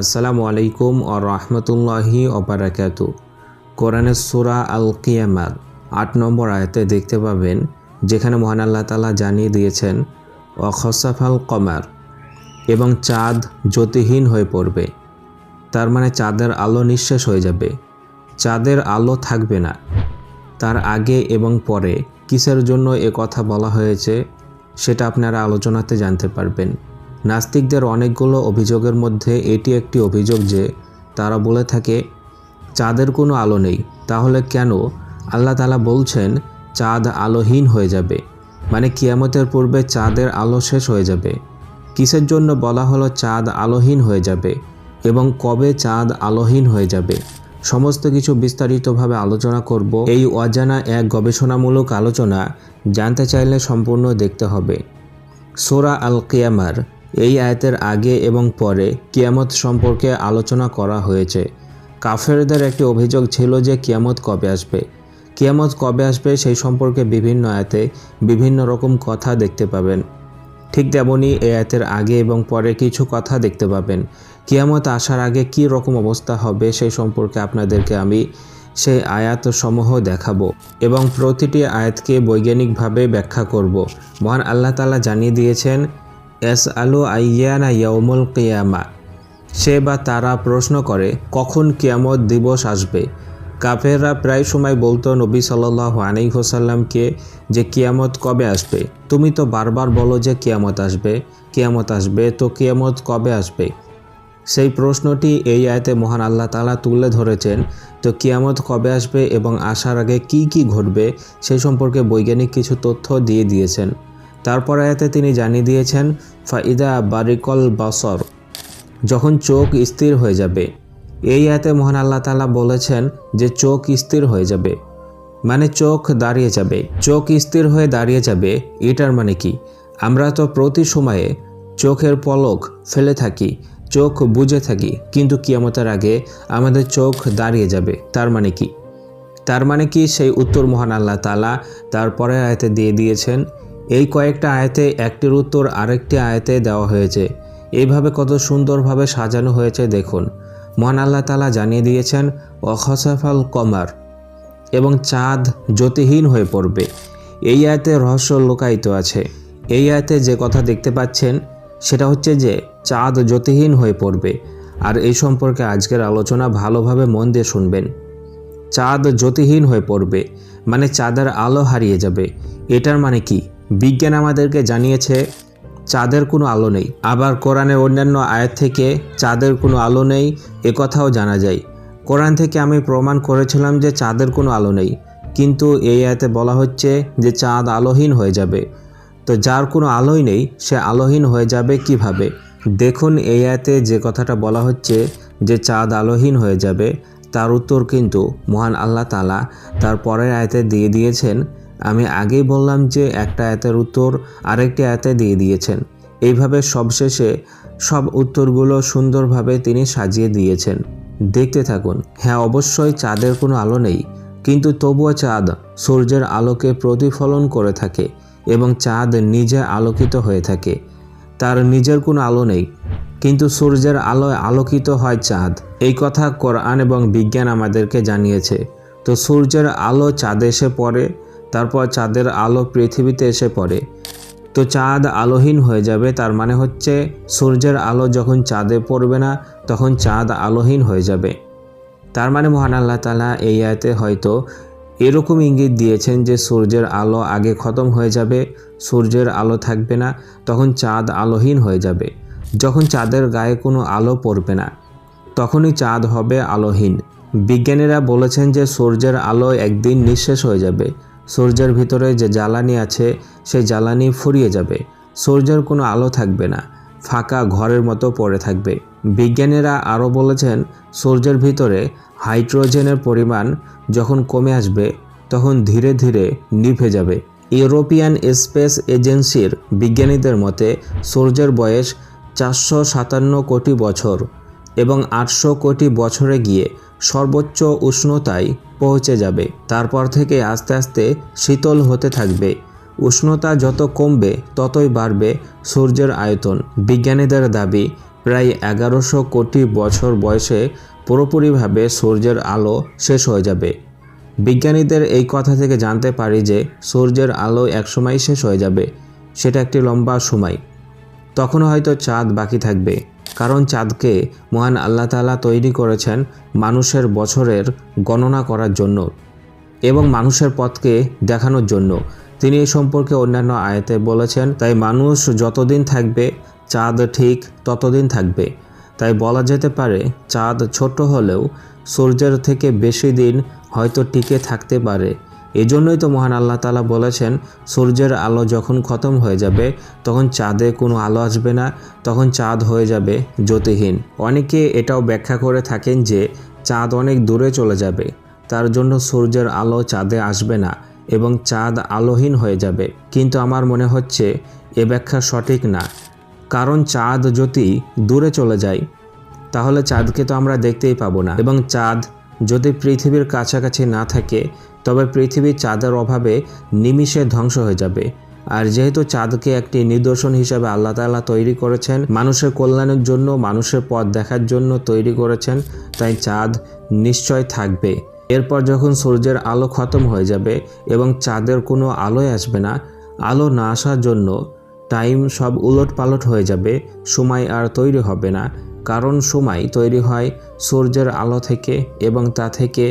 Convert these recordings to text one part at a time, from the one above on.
আসসালামু আলাইকুম ও রহমতুল্লাহি অবরাকাতু কোরআনের সুরা আল কিয়ামাত আট নম্বর আয়তে দেখতে পাবেন, যেখানে মহান আল্লাহ তালা জানিয়ে দিয়েছেন, অখসাফাল কমার এবং চাঁদ জ্যোতিহীন হয়ে পড়বে। তার মানে চাঁদের আলো নিঃশেষ হয়ে যাবে। চাঁদের আলো থাকবে না। তার আগে এবং পরে কিসের জন্য এ কথা বলা হয়েছে, সেটা আপনারা আলোচনাতে জানতে পারবেন। নাস্তিকদের অনেকগুলো অভিযোগের মধ্যে এটি একটি অভিযোগ যে তারা বলে থাকে, চাঁদের কোনো আলো নেই। তাহলে কেন? আল্লাহ তালা বলছেন, চাঁদ আলোহীন হয়ে যাবে। মানে কিয়ামতের পূর্বে চাঁদের আলো শেষ হয়ে যাবে। কিসের জন্য বলা হলো চাঁদ আলোহীন হয়ে যাবে এবং কবে চাঁদ আলোহীন হয়ে যাবে? সমস্ত কিছু বিস্তারিতভাবে আলোচনা করব। এই অজানা এক গবেষণামূলক আলোচনা জানতে চাইলে সম্পূর্ণ দেখতে হবে। সোরা আল কিয়ামার এই আয়াতের আগে এবং পরে কিয়ামত সম্পর্কে আলোচনা করা হয়েছে। কাফেরদের একটি অভিযোগ ছিল যে কিয়ামত কবে আসবে। কিয়ামত কবে আসবে সেই সম্পর্কে বিভিন্ন আয়াতে বিভিন্ন রকম কথা দেখতে পাবেন। ঠিক তেমনই এই আয়াতের আগে এবং পরে কিছু কথা দেখতে পাবেন। কিয়ামত আসার আগে কি রকম অবস্থা হবে সেই সম্পর্কে আপনাদেরকে আমি সেই আয়াত সমূহ দেখাবো এবং প্রতিটি আয়াতকে বৈজ্ঞানিকভাবে ব্যাখ্যা করব। মহান আল্লাহ তালা জানিয়ে দিয়েছেন এস আলু আইয়ানা ইয়ৌমুল কিয়ামা। সে বা তারা প্রশ্ন করে, কখন কিয়ামত দিবস আসবে? কাফেররা প্রায় সময় বলতো, নবী সাল্লাহ আনাই হোসাল্লামকে যে কিয়ামত কবে আসবে? তুমি তো বারবার বলো যে কিয়ামত আসবে কিয়ামত আসবে, তো কিয়ামত কবে আসবে? সেই প্রশ্নটি এই আয়তে মহান আল্লাহ তালা তুলে ধরেছেন, তো কিয়ামত কবে আসবে এবং আসার আগে কি কি ঘটবে সেই সম্পর্কে বৈজ্ঞানিক কিছু তথ্য দিয়ে দিয়েছেন। তারপর আয়াতে তিনি জানিয়ে দিয়েছেন, ফাইদা বারিকল বাসর যখন চোখ স্থির হয়ে যাবে। এই আয়াতে মহান আল্লাহ তালা বলেছেন যে চোখ স্থির হয়ে যাবে মানে চোখ দাঁড়িয়ে যাবে। চোখ স্থির হয়ে দাঁড়িয়ে যাবে, এটার মানে কি? আমরা তো প্রতি সময়ে চোখের পলক ফেলে থাকি, চোখ বুঝে থাকি, কিন্তু কিয়ামতের আগে আমাদের চোখ দাঁড়িয়ে যাবে, তার মানে কি? তার মানে কি? সেই উত্তর মহান আল্লাহ তালা তারপরে আয়তে দিয়ে দিয়েছেন এই কয়েকটা আয়তে একটির উত্তর আরেকটি আয়তে দেওয়া হয়েছে। এইভাবে কত সুন্দরভাবে সাজানো হয়েছে দেখুন। মহান আল্লাহ তালা জানিয়ে দিয়েছেন, অখসাফাল কমার এবং চাঁদ জ্যোতিহীন হয়ে পড়বে। এই আয়তে রহস্য লুকায়িত আছে। এই আয়তে যে কথা দেখতে পাচ্ছেন, সেটা হচ্ছে যে চাঁদ জ্যোতিহীন হয়ে পড়বে। আর এই সম্পর্কে আজকের আলোচনা ভালোভাবে মন দিয়ে শুনবেন। চাঁদ জ্যোতিহীন হয়ে পড়বে মানে চাঁদের আলো হারিয়ে যাবে। এটার মানে কি? বিজ্ঞান আমাদেরকে জানিয়েছে, চাঁদের কোনো আলো নেই। আবার কোরআনের অন্যান্য আয়াত থেকে চাঁদের কোনো আলো নেই কথাও জানা যায়। কোরআন থেকে আমি প্রমাণ করেছিলাম যে চাঁদের কোনো আলো নেই। কিন্তু এই আয়াতে বলা হচ্ছে যে চাঁদ আলোহীন হয়ে যাবে। তো যার কোনো আলোই নেই, সে আলোহীন হয়ে যাবে কীভাবে? দেখুন, এই আয়াতে যে কথাটা বলা হচ্ছে যে চাঁদ আলোহীন হয়ে যাবে, তার উত্তর কিন্তু মহান আল্লাহ তালা তার পরের আয়তে দিয়ে দিয়েছেন আমি আগেই বললাম যে একটা আয়তের উত্তর আরেকটি আয়তে দিয়ে দিয়েছেন। এইভাবে সবশেষে সব উত্তরগুলো সুন্দরভাবে তিনি সাজিয়ে দিয়েছেন। দেখতে থাকুন হ্যাঁ অবশ্যই চাঁদের কোনো আলো নেই, কিন্তু তবুও চাঁদ সূর্যের আলোকে প্রতিফলন করে থাকে এবং চাঁদ নিজে আলোকিত হয়ে থাকে। তার নিজের কোনো আলো নেই, কিন্তু সূর্যের আলোয় আলোকিত হয় চাঁদ। এই কথা কোরআন এবং বিজ্ঞান আমাদেরকে জানিয়েছে। তো সূর্যের আলো চাঁদে এসে পড়ে তারপর চাঁদের আলো পৃথিবীতে এসে পড়ে। তো চাঁদ আলোহীন হয়ে যাবে, তার মানে হচ্ছে সূর্যের আলো যখন চাঁদে পড়বে না, তখন চাঁদ আলোহীন হয়ে যাবে। তার মানে মহান আল্লাহ তালা এই আয়তে হয়তো এরকম ইঙ্গিত দিয়েছেন যে সূর্যের আলো আগে খতম হয়ে যাবে, সূর্যের আলো থাকবে না, তখন চাঁদ আলোহীন হয়ে যাবে। যখন চাঁদের গায়ে কোনো আলো পড়বে না, তখনই চাঁদ হবে আলোহীন। বিজ্ঞানীরা বলেছেন যে সূর্যের আলো একদিন নিঃশেষ হয়ে যাবে। সূর্যের ভিতরে যে জ্বালানি আছে, সেই জ্বালানি ফুরিয়ে যাবে। সূর্যের কোনো আলো থাকবে না, ফাঁকা ঘরের মতো পড়ে থাকবে। বিজ্ঞানীরা আরও বলেছেন, সূর্যের ভিতরে হাইড্রোজেনের পরিমাণ যখন কমে আসবে, তখন ধীরে ধীরে নিভে যাবে। ইউরোপিয়ান স্পেস এজেন্সির বিজ্ঞানীদের মতে, সূর্যের বয়স চারশো সাতান্ন কোটি বছর এবং আটশো কোটি বছরে গিয়ে সর্বোচ্চ উষ্ণতায় পৌঁছে যাবে। তারপর থেকে আস্তে আস্তে শীতল হতে থাকবে। উষ্ণতা যত কমবে, ততই বাড়বে সূর্যের আয়তন। বিজ্ঞানীদের দাবি, প্রায় এগারোশো কোটি বছর বয়সে পুরোপুরিভাবে সূর্যের আলো শেষ হয়ে যাবে। বিজ্ঞানীদের এই কথা থেকে জানতে পারি যে, সূর্যের আলো একসময় শেষ হয়ে যাবে। সেটা একটি লম্বা সময়। তখন হয়তো চাঁদ বাকি থাকবে। কারণ চাঁদকে মহান আল্লাহ তাআলা তৈরি করেছেন মানুষের বছরের গণনা করার জন্য এবং মানুষের পথকে দেখানোর জন্য। তিনি এই সম্পর্কে অন্যান্য আয়তে বলেছেন, তাই মানুষ যতদিন থাকবে, চাঁদ ঠিক ততদিন থাকবে। তাই বলা যেতে পারে, চাঁদ ছোট হলেও সূর্যের থেকে বেশি দিন হয়তো টিকে থাকতে পারে। এজন্যই তো মহান আল্লাহ তালা বলেছেন, সূর্যের আলো যখন খতম হয়ে যাবে, তখন চাঁদে কোনো আলো আসবে না, তখন চাঁদ হয়ে যাবে জ্যোতিহীন। অনেকে এটাও ব্যাখ্যা করে থাকেন যে, চাঁদ অনেক দূরে চলে যাবে, তার জন্য সূর্যের আলো চাঁদে আসবে না এবং চাঁদ আলোহীন হয়ে যাবে। কিন্তু আমার মনে হচ্ছে, এ ব্যাখ্যা সঠিক না। কারণ চাঁদ যদি দূরে চলে যায়, তাহলে চাঁদকে তো আমরা দেখতেই পাবো না। এবং চাঁদ যদি পৃথিবীর কাছাকাছি না থাকে, তবে পৃথিবী চাঁদের অভাবে নিমিষে ধ্বংস হয়ে যাবে। আর যেহেতু চাঁদকে একটি নিদর্শন হিসেবে আল্লাহ তাআলা তৈরি করেছেন, মানুষের কল্যাণের জন্য, মানুষের পথ দেখার জন্য তৈরি করেছেন, তাই চাঁদ নিশ্চয় থাকবে। এরপর যখন সূর্যের আলো খতম হয়ে যাবে এবং চাঁদের কোনো আলোয় আসবে না, আলো না আসার জন্য টাইম সব উলট পালট হয়ে যাবে, সময় আর তৈরি হবে না। কারণ সময় তৈরি হয় সূর্যের আলো থেকে এবং তা থেকে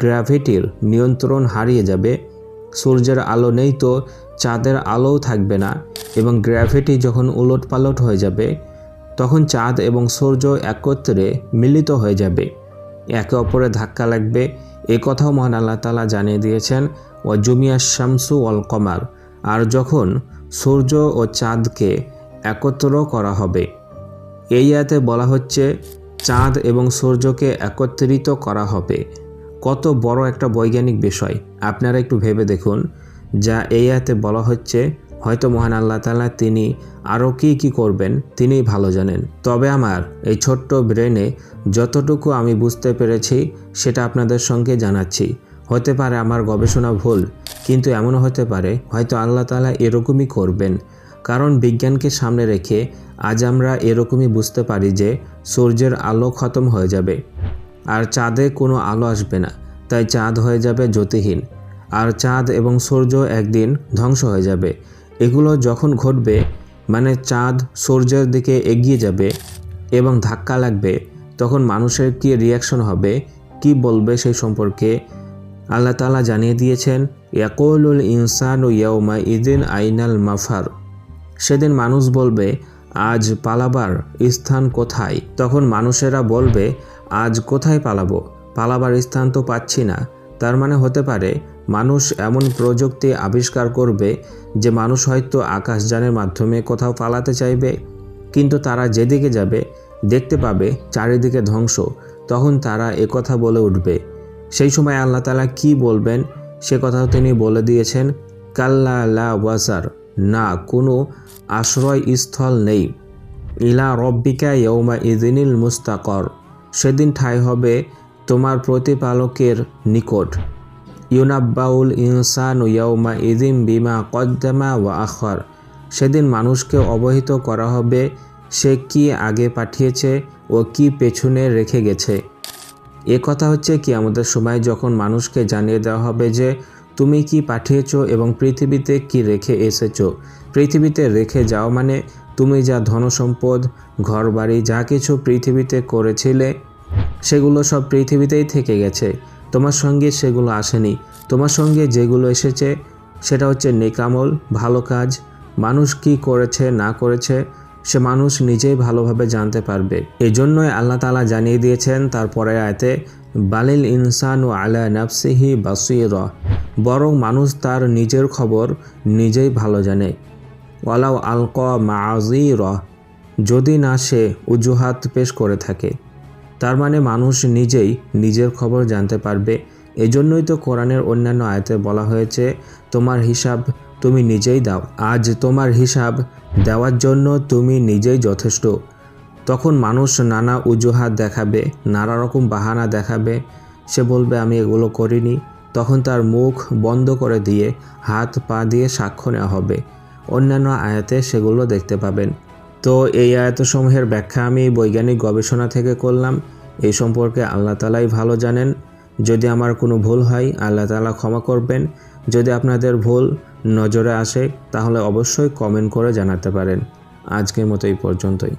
গ্র্যাভিটির নিয়ন্ত্রণ হারিয়ে যাবে। সূর্যের আলো নেই তো চাঁদের আলোও থাকবে না এবং গ্র্যাভিটি যখন উলট পালট হয়ে যাবে, তখন চাঁদ এবং সূর্য একত্রে মিলিত হয়ে যাবে। একে অপরে ধাক্কা লাগবে। এ কথাও মহান আল্লাহ তালা জানিয়ে দিয়েছেন ও জুমিয়া শামসু অল কমার আর যখন সূর্য ও চাঁদকে একত্র করা হবে এই আয়াতে বলা হচ্ছে, চাঁদ এবং সূর্যকে একত্রিত করা হবে। কত বড় একটা বৈজ্ঞানিক বিষয়। আপনারা একটু ভেবে দেখুন, যা এই আয়াতে বলা হচ্ছে, হয়তো মহান আল্লাহ তালা তিনি আরও কী কী করবেন তিনিই ভালো জানেন। তবে আমার এই ছোট্ট ব্রেনে যতটুকু আমি বুঝতে পেরেছি, সেটা আপনাদের সঙ্গে জানাচ্ছি। হতে পারে আমার গবেষণা ভুল, কিন্তু এমনও হতে পারে, হয়তো আল্লাহ তালা এরকমই করবেন। কারণ বিজ্ঞানকে সামনে রেখে আজ আমরা এরকমই বুঝতে পারি যে সূর্যের আলো খতম হয়ে যাবে। আর চাঁদে কোনো আলো আসবে না, তাই চাঁদ হয়ে যাবে জ্যোতিহীন। আর চাঁদ এবং সূর্য একদিন ধ্বংস হয়ে যাবে। এগুলো যখন ঘটবে মানে চাঁদ সূর্যের দিকে এগিয়ে যাবে এবং ধাক্কা লাগবে, তখন মানুষের কী রিয়াকশন হবে, কি বলবে সেই সম্পর্কে আল্লাহ তালা জানিয়ে দিয়েছেন, ইয়াকুলুল ইনসান ও ইয়াউমা ইদিন আইনাল মাফার। সেদিন মানুষ বলবে, আজ পালাবার স্থান কোথায়? তখন মানুষেরা বলবে, আজ কোথায় পালাবো? পালাবার স্থান তো পাচ্ছি না। তার মানে হতে পারে, মানুষ এমন প্রযুক্তি আবিষ্কার করবে যে মানুষ হয়তো আকাশযানের মাধ্যমে কোথাও পালাতে চাইবে, কিন্তু তারা যেদিকে যাবে, দেখতে পাবে চারিদিকে ধ্বংস। তখন তারা একথা বলে উঠবে। সেই সময় আল্লাহ তালা কি বলবেন? সে কথাও তিনি বলে দিয়েছেন, কাল্লা লা ওয়াজার। না, কোনো আশ্রয়স্থল নেই। ইলা রব্বিকা ইয়ৌমা ইদিনিল মুস্তাকর। সেদিন ঠাই হবে তোমার প্রতিপালকের নিকট। ইউনাব্বাউল ইনসান ইয়ৌমা ইদিম বিমা কদ্দামা ওয়া আখর। সেদিন মানুষকে অবহিত করা হবে সে কি আগে পাঠিয়েছে ও কি পেছনে রেখে গেছে। এ কথা হচ্ছে কি আমাদের সময় যখন মানুষকে জানিয়ে দেওয়া হবে যে তুমি কি পাঠিয়েছো এবং পৃথিবীতে কি রেখে এসেছ? পৃথিবীতে রেখে যাও মানে তুমি যা ধনসম্পদ, ঘরবাড়ি, যা কিছু পৃথিবীতে করেছিলে, সেগুলো সব পৃথিবীতেই থেকে গেছে। তোমার সঙ্গে সেগুলো আসেনি। তোমার সঙ্গে যেগুলো এসেছে, সেটা হচ্ছে নেকামল, ভালো কাজ, মানুষ কি করেছে, না করেছে, সে মানুষ নিজেই ভালোভাবে জানতে পারবে। এজন্যই জন্যই আল্লাহ তালা জানিয়ে দিয়েছেন তারপরে আয়তে বালিল ইনসান ও আলা নাফসিহি বাসির, বরং মানুষ তার নিজের খবর নিজেই ভালো জানে। ওয়ালাউ আলক মাজির যদি না সে উজুহাত পেশ করে থাকে। তার মানে মানুষ নিজেই নিজের খবর জানতে পারবে। এজন্যই তো কোরআনের অন্যান্য আয়তে বলা হয়েছে, তোমার হিসাব তুমি নিজেই দাও। আজ তোমার হিসাব দেওয়ার জন্য তুমি নিজেই যথেষ্ট। তখন মানুষ নানা অজুহাত দেখাবে, নানা রকম বাহানা দেখাবে। সে বলবে, আমি এগুলো করিনি। তখন তার মুখ বন্ধ করে দিয়ে হাত পা দিয়ে সাক্ষ্য নেওয়া হবে। অন্যান্য আয়াতে সেগুলো দেখতে পাবেন। তো এই আয়াতসমূহের ব্যাখ্যা আমি বৈজ্ঞানিক গবেষণা থেকে করলাম। এই সম্পর্কে আল্লাহ তালাই ভালো জানেন। যদি আমার কোনো ভুল হয়, আল্লাহ তালা ক্ষমা করবেন। যদি আপনাদের ভুল নজরে আসে, তাহলে অবশ্যই কমেন্ট করে জানাতে পারেন। আজকের মতো এই পর্যন্তই।